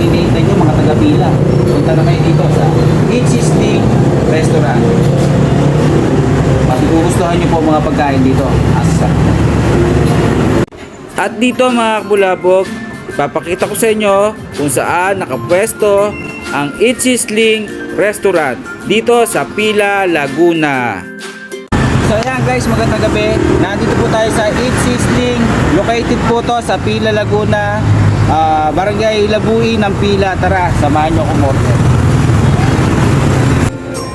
pang hinihintay nyo mga taga-pila? Punta na kayo dito sa Sling Restaurant. Mas gugustuhan nyo po mga pagkain dito. Asa. At dito mga kabulabog, ipapakita ko sa inyo kung saan nakapwesto ang It's Sling Restaurant dito sa Pila, Laguna. So ayan guys, magandang gabi. Nandito po tayo sa It's Sling. Located po to sa Pila, Laguna. Ah, Barangay Labuin ng Pila. Tara, samahan nyo ako order.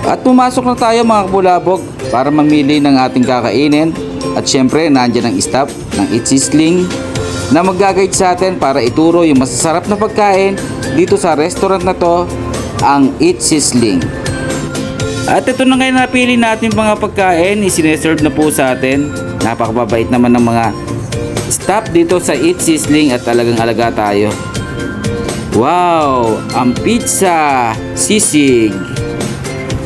At pumasok na tayo mga kabulabog para mamili ng ating kakainin. At syempre, nandiyan ang staff ng It's Sling na mag-guide sa atin para ituro yung masasarap na pagkain dito sa restaurant na to, ang It's Sling. At ito na ngayon napili natin mga pagkain, isineserve na po sa atin. Napakababait naman ng mga staff dito sa It's Sling at talagang alaga tayo. Wow! Ang pizza, sisig.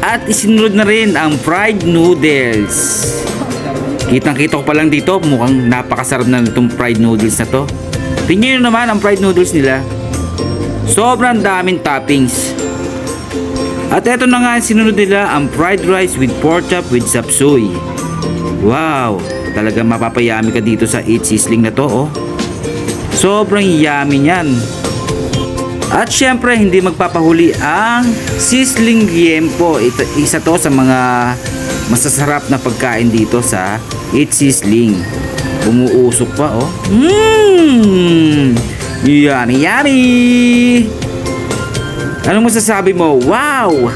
At isinunod na rin ang fried noodles. Kitang kita ko pa lang dito, mukhang napakasarap na itong fried noodles na to. Tingnan nyo naman ang fried noodles nila. Sobrang daming toppings. At eto na nga sinunod nila ang fried rice with pork chop with sapsoy. Wow! Talagang mapapayami ka dito sa Eat Sisling na to oh. Sobrang yummy niyan. At syempre hindi magpapahuli ang Sisling Liempo. Ito, isa to sa mga masasarap na pagkain dito sa Eat Sisling. Umuusok pa oh. Mmm! Yummy yummy! Anong masasabi mo? Wow!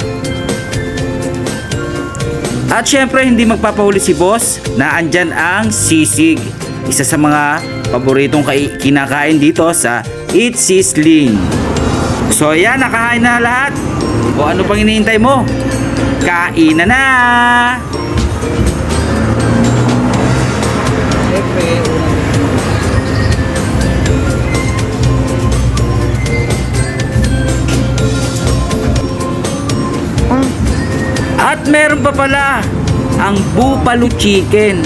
At syempre hindi magpapahuli si boss na andyan ang sisig. Isa sa mga paboritong kai- kinakain dito sa Eat Sisling. So yan, nakahain na lahat. O ano pang hinihintay mo? Kain na na! Siyempre, At meron pa pala ang buffalo chicken.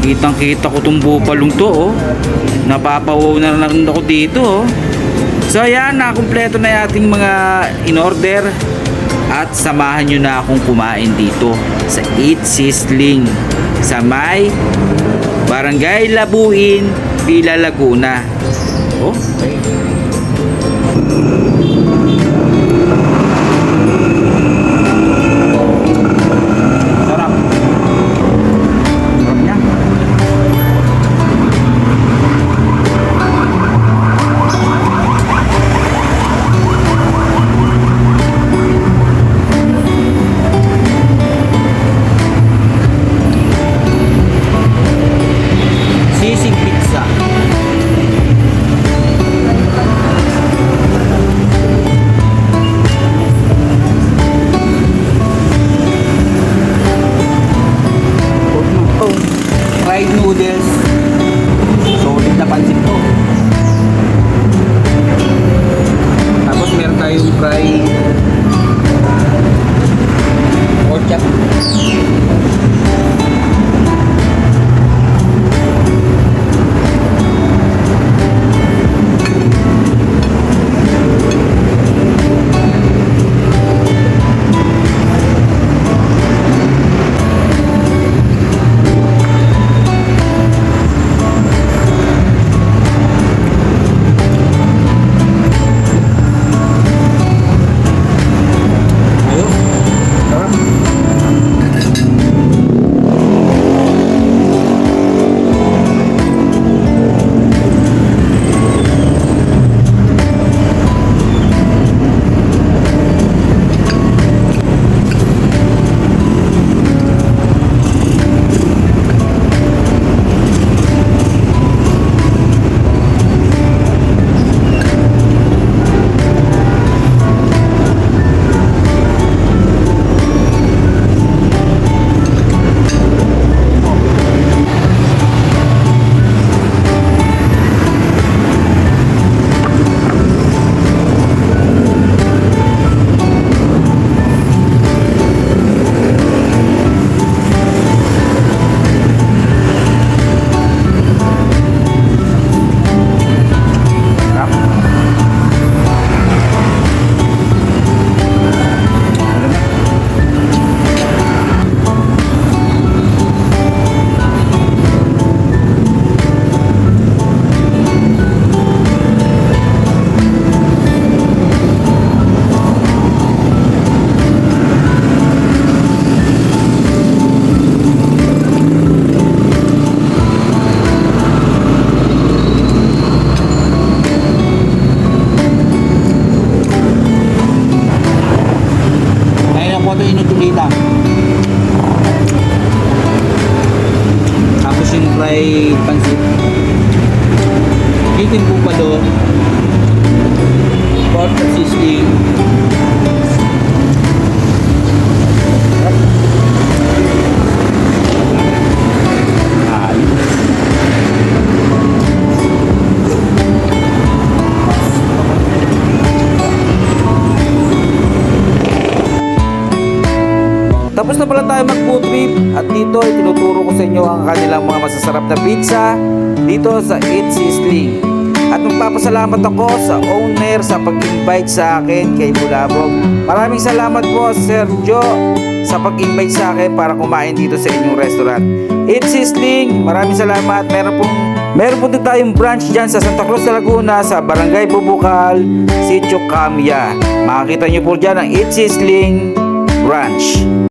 Kitang kita ko tong buffalo to oh. Napapawaw na lang ako dito oh. So ayan, nakumpleto na ating mga in-order. At samahan nyo na akong kumain dito sa Eat Sisling sa may Barangay Labuin, Pila Laguna. Oh, kagabi inutulita tapos yung fried pansit. Chicken bupalo pork assisting Tapos na pala tayo mag food trip at dito ay tinuturo ko sa inyo ang kanilang mga masasarap na pizza dito sa Eat Sizzling. At magpapasalamat ako sa owner sa pag-invite sa akin kay Bulabog. Maraming salamat po Sir Joe sa pag-invite sa akin para kumain dito sa inyong restaurant. Eat Sizzling, maraming salamat. Meron pong Meron po din tayong branch dyan sa Santa Cruz Laguna sa Barangay Bubukal, Sitio Camia. Makikita nyo po dyan ang Eat Sizzling branch.